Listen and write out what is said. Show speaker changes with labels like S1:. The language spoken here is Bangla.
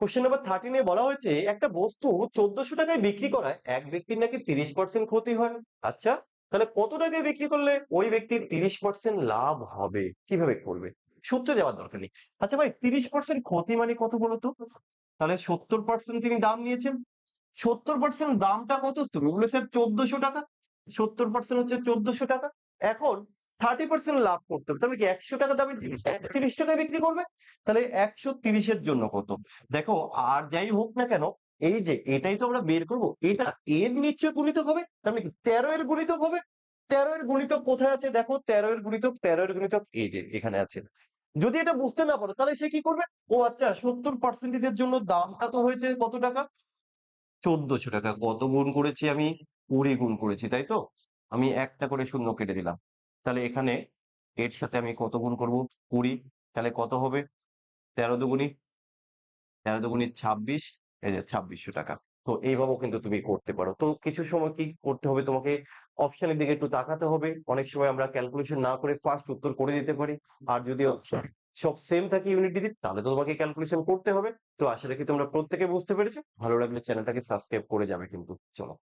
S1: কোশ্চেন নাম্বার থার্টিনে বলা হয়েছে, একটা বস্তু চোদ্দশো টাকায় বিক্রি করায়, এক ব্যক্তির নাকি তিরিশ পার্সেন্ট ক্ষতি হয়? আচ্ছা তাহলে কত টাকায় বিক্রি করলে ওই ব্যক্তির তিরিশ পার্সেন্ট লাভ হবে? কীভাবে করবে? সূত্রে যাওয়ার দরকার নেই। আচ্ছা ভাই, তিরিশ পার্সেন্ট ক্ষতি মানে কত বলতো? তাহলে সত্তর পার্সেন্ট তিনি দাম নিয়েছেন। সত্তর পার্সেন্ট দামটা কত? তুমি বলে স্যার চোদ্দশো টাকা। সত্তর পার্সেন্ট হচ্ছে চোদ্দশো টাকা। এখন থার্টি পার্সেন্ট লাভ করতে হবে। তাহলে কি একশো টাকা দামের জিনিস তিরিশ টাকায় বিক্রি করবে তাহলে একশো তিরিশের জন্য কত দেখো আর যাই হোক না কেন এই যে এটাই তো আমরা বের করব এটা এর নিশ্চয় গুণিতক হবে? তার মানে কি তেরো এর গুণিতক হবে? তেরো এর গুণিতক কোথায় আছে? দেখো তেরো এর গুণিতক তেরো এর গুণিতক এই যে এখানে আছে। যদি এটা বুঝতে না পারো তাহলে সে কি করবে? ও আচ্ছা সত্তর পার্সেন্টেজের জন্য দামটা তো হয়েছে কত টাকা? চোদ্দশো টাকা। কত গুণ করেছি আমি? কুড়ি গুণ করেছি তাই তো? আমি একটা করে শূন্য কেটে দিলাম। তাহলে এখানে এর সাথে আমি কত গুণ করব? কুড়ি। তাহলে কত হবে? তেরো দুগুণি। তেরো দুগুণি ছাব্বিশ। এই যে ছাব্বিশশো টাকা। তো এইভাবেও কিন্তু তুমি করতে পারো। তো কিছু সময় কি করতে হবে? তোমাকে অপশনের দিকে একটু তাকাতে হবে। অনেক সময় আমরা ক্যালকুলেশন না করে ফার্স্ট উত্তর করে দিতে পারি। আর যদি সব সেম থাকে ইউনিট ডিজিট তাহলে তো তোমাকে ক্যালকুলেশন করতে হবে। তো আশা রাখি তোমরা প্রত্যেকে বুঝতে পেরেছ। ভালো লাগলে চ্যানেলটাকে সাবস্ক্রাইব করে যাবে কিন্তু। চলো।